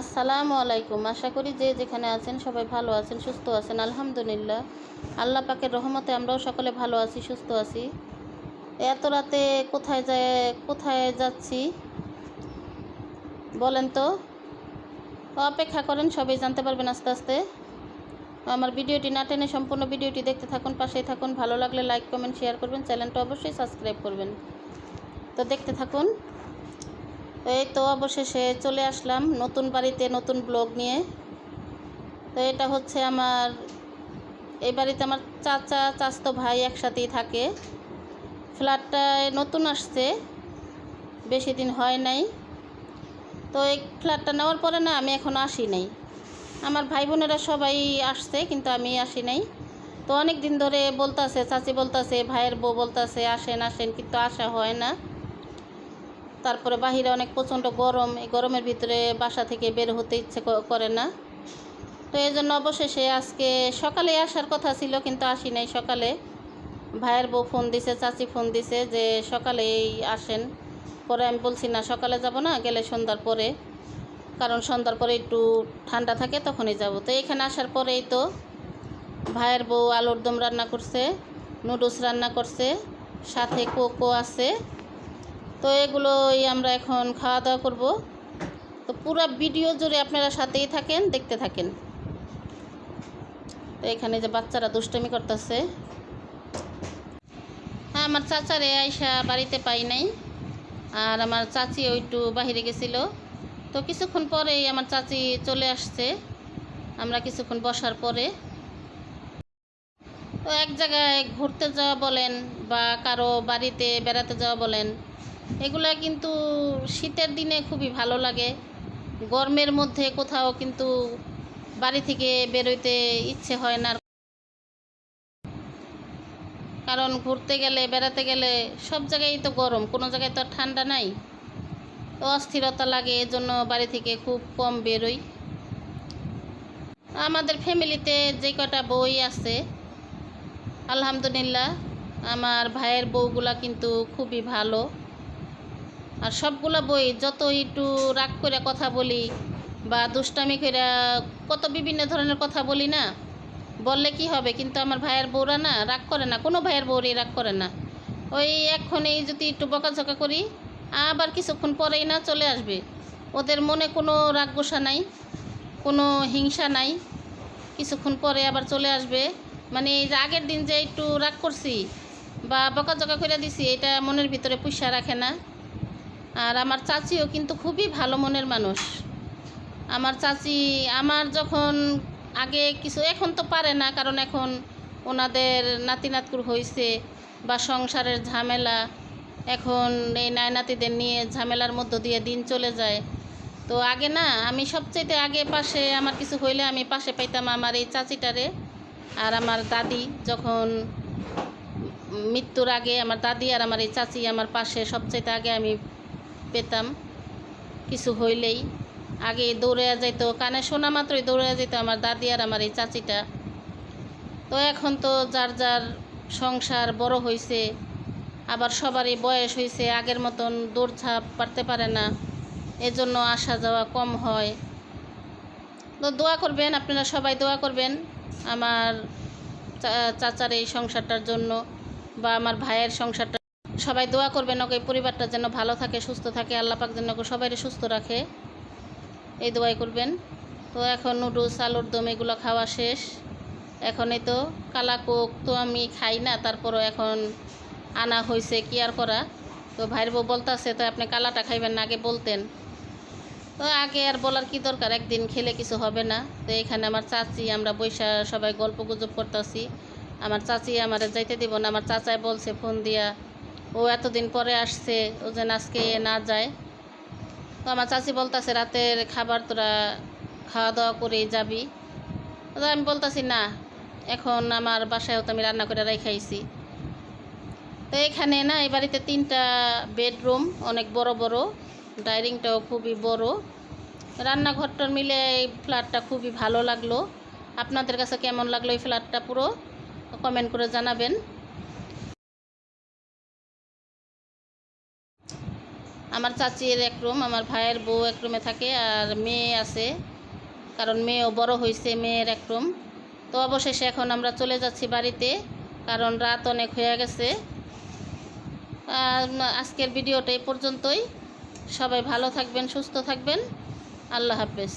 আসসালামু আলাইকুম। আশা করি যে যেখানে আছেন সবাই ভালো আছেন, সুস্থ আছেন। আলহামদুলিল্লাহ। আল্লাহ পাকের রহমতে আমরাও সকলে ভালো আছি, সুস্থ আছি। এত রাতে কোথায় যায়, কোথায় যাচ্ছি? বলেন তো। অপেক্ষা করেন, সবাই জানতে পারবেন আস্তে আস্তে। আমার ভিডিওটি না টেনে সম্পূর্ণ ভিডিওটি দেখতে থাকুন, পাশেই থাকুন। ভালো লাগলে লাইক, কমেন্ট, শেয়ার করবেন। চ্যানেলটা অবশ্যই সাবস্ক্রাইব করবেন। তো দেখতে থাকুন। এই তো অবশেষে চলে আসলাম নতুন বাড়িতে নতুন ব্লগ নিয়ে। তো এটা হচ্ছে আমার, এই বাড়িতে আমার চাচা চাচতো ভাই একসাথেই থাকে। ফ্ল্যাটটায় নতুন আসছে, বেশি দিন হয় নাই। তো এই ফ্ল্যাটটা নেওয়ার পরে না আমি এখনও আসি নাই। আমার ভাই বোনেরা সবাই আসছে কিন্তু আমি আসি নাই। তো অনেক দিন ধরে বলতাছে, চাচি বলতাছে, ভাইয়ের বউ বলতাছে, আসেন আসেন, কিন্তু আসা হয় না। তারপরে বাহিরে অনেক প্রচণ্ড গরম, এই গরমের ভিতরে বাসা থেকে বের হতে ইচ্ছে করে না। তো এই জন্য অবশেষে আজকে সকালে আসার কথা ছিল, কিন্তু আসি নাই সকালে। ভাইয়ের বউ ফোন দিছে, চাচি ফোন দিছে যে সকালেই আসেন। পরে আমি বলছি, না, সকালে যাব না, গেলে সন্ধ্যার পরে। কারণ সন্ধ্যার পরে একটু ঠান্ডা থাকে, তখনই যাব। তো এখানে আসার পরেই তো ভাইয়ের বউ আলুর দম রান্না করছে, নুডলস রান্না করছে, সাথে কোকো আছে। তো এগুলোই আমরা এখন খাওয়া দাওয়া করব। তো পুরো ভিডিও জুড়ে আপনারা সাথেই থাকেন, দেখতে থাকেন। তো এখানে যে বাচ্চারা দুষ্টমি করতেছে। হ্যাঁ আমার চাচারে আয়সা বাড়িতে পাই নাই। আর আমার চাচি একটু বাহিরে গেছিল। তো কিছুক্ষণ পরেই আমার চাচি চলে আসছে। আমরা কিছুক্ষণ বসার পরে। তো এক জায়গায় ঘুরতে যাওয়া বলেন বা কারও বাড়িতে বেড়াতে যাওয়া বলেন এগুলা কিন্তু শীতের দিনে খুবই ভালো লাগে। গরমের মধ্যে কোথাও কিন্তু বাড়ি থেকে বেরোইতে ইচ্ছে হয় না। কারণ ঘুরতে গেলে, বেড়াতে গেলে সব জায়গায় তো গরম, কোনো জায়গায় তো ঠান্ডা নাই। অস্থিরতা লাগে, এজন্য বাড়ি থেকে খুব কম বেরোই। আমাদের ফ্যামিলিতে যে কটা বই আছে, আলহামদুলিল্লাহ, আমার ভাইয়ের বউগুলা কিন্তু খুবই ভালো। আর সবগুলা বই যত একটু রাগ করে কথা বলি বা দুষ্টামি করে কত বিভিন্ন ধরনের কথা বলি না, বললে কি হবে? কিন্তু আমার ভাইয়ের বউরা না রাগ করে না, কোনো ভাইয়ের বউরই রাগ করে না। ওই এক্ষণেই যদি একটু বকাঝকা করি, আবার কিছুক্ষণ পরেই না চলে আসবে। ওদের মনে কোনো রাগ গোসা নাই, কোনো হিংসা নাই। কিছুক্ষণ পরে আবার চলে আসবে। মানে এই যে আগের দিন যে একটু রাগ করছি বা বকাঝকা করে দিছি, এটা মনের ভিতরে পুষা রাখে না। আর আমার চাচিও কিন্তু খুবই ভালো মনের মানুষ। আমার চাচি, আমার যখন আগে কিছু, এখন তো পারে না, কারণ এখন ওনাদের নাতি নাতকুর হয়েছে বা সংসারের ঝামেলা। এখন এই নাই নাতিদের নিয়ে ঝামেলার মধ্য দিয়ে দিন চলে যায়। তো আগে না, আমি সবচেয়ে আগে পাশে আমার কিছু হইলে আমি পাশে পাইতাম আমার এই চাচিটারে আর আমার দাদি। যখন মৃত্যুর আগে আমার দাদি আর আমার এই চাচি আমার পাশে সবচেয়ে আগে আমি পেতাম। কিছু হইলেই। আগে দৌড়ে যাইতো, কানে শোনা মাত্রই দৌড়ে যেত আমার দাদি আর আমার এই চাচিটা। তো এখন তো যার যার সংসার বড় হয়েছে আবার সবারই বয়স হয়েছে আগের মতন দৌড়ঝাঁপ পারতে পারে না, এজন্য আসা যাওয়া কম হয়। তো দোয়া করবেন, আপনারা সবাই দোয়া করবেন আমার চাচার এই সংসারটার জন্য বা আমার ভাইয়ের সংসারটা সবাই দোয়া করবেন ওকে পরিবারটা যেন ভালো থাকে, সুস্থ থাকে, আল্লাহ পাক যেন সবাই সুস্থ রাখে। এই দোয়াই করবেন। তো এখন নুডলস, আলুর দম, এগুলো খাওয়া শেষ। এখন এই তো কালা কোক তো আমি খাই না, তারপরও এখন আনা হয়েছে কি আর করা। তো ভাইয়ের বউ বলতেছে, তো আপনি কালাটা খাইবেন না, আগে বলতেন। তো আগে আর বলার কি দরকার? একদিন খেলে কিছু হবে না। তো এখানে আমার চাচি, আমরা বৈশা সবাই গল্প গুজব করতেছি। আমার চাচি আমার যাইতে দিব না, আমার চাচাই বলছে, ফোন দিয়া ও এতদিন পরে আসছে, ও যেন আজকে না যায়। তো আমার চাচি বলতাছে, রাতের খাবার তোরা খাওয়া দাওয়া করে যাবি আমি বলতাছি, না, এখন আমার বাসায়ও তো আমি রান্না করে রাখাইছি। তো এখানে না, এই বাড়িতে তিনটা বেডরুম, অনেক বড় বড়। ডাইনিংটাও খুবই বড়। রান্নাঘরটার মিলে এই ফ্ল্যাটটা খুবই ভালো লাগল। আপনাদের কাছে কেমন লাগল এই ফ্ল্যাটটা পুরো? কমেন্ট করে জানাবেন। আমার চাচির এক রুম, আমার ভাইয়ের বউ এক রুমে থাকে আর মেয়ে আছে, কারণ মেয়েও বড় হয়েছে, মেয়ের এক রুম। তো অবশেষে এখন আমরা চলে যাচ্ছি বাড়িতে, কারণ রাত অনেক হয়ে গেছে। আজকের ভিডিওটা এই পর্যন্তই। সবাই ভালো থাকবেন, সুস্থ থাকবেন। আল্লাহ হাফেজ।